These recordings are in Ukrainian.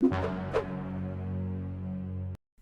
you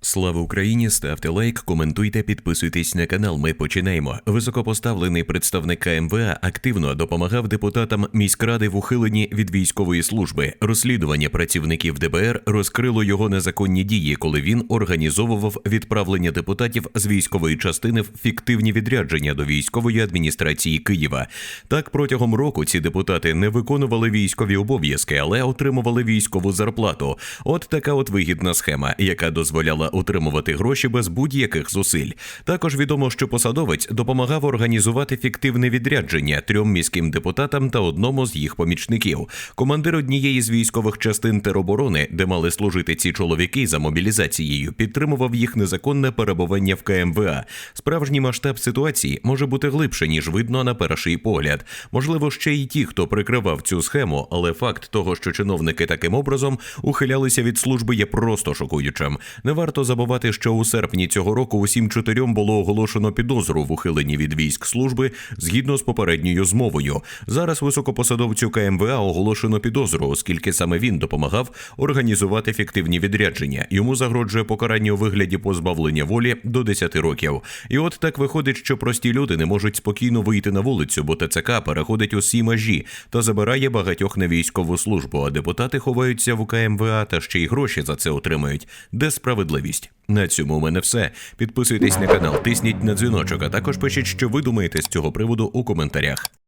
Слава Україні! Ставте лайк, коментуйте, підписуйтесь на канал. Ми починаємо. Високопоставлений представник КМВА активно допомагав депутатам міськради в ухиленні від військової служби. Розслідування працівників ДБР розкрило його незаконні дії, коли він організовував відправлення депутатів з військової частини в фіктивні відрядження до військової адміністрації Києва. Так протягом року ці депутати не виконували військові обов'язки, але отримували військову зарплату. От така от вигідна схема, яка дозволяла отримувати гроші без будь-яких зусиль. Також відомо, що посадовець допомагав організувати фіктивне відрядження трьом міським депутатам та одному з їх помічників. Командир однієї з військових частин тероборони, де мали служити ці чоловіки за мобілізацією, підтримував їх незаконне перебування в КМВА. Справжній масштаб ситуації може бути глибше ніж видно на перший погляд. Можливо, ще й ті, хто прикривав цю схему, але факт того, що чиновники таким образом ухилялися від служби, є просто шокуючим. Не варто забувати, що у серпні цього року усім чотирьом було оголошено підозру в ухиленні від військ служби згідно з попередньою змовою. Зараз високопосадовцю КМВА оголошено підозру, оскільки саме він допомагав організувати фіктивні відрядження. Йому загрожує покарання у вигляді позбавлення волі до 10 років. І от так виходить, що прості люди не можуть спокійно вийти на вулицю, бо ТЦК переходить усі межі та забирає багатьох на військову службу. А депутати ховаються в УКМВА та ще й гроші за це отримують. Де справедливість? На цьому у мене все. Підписуйтесь на канал, тисніть на дзвіночок, а також пишіть, що ви думаєте з цього приводу у коментарях.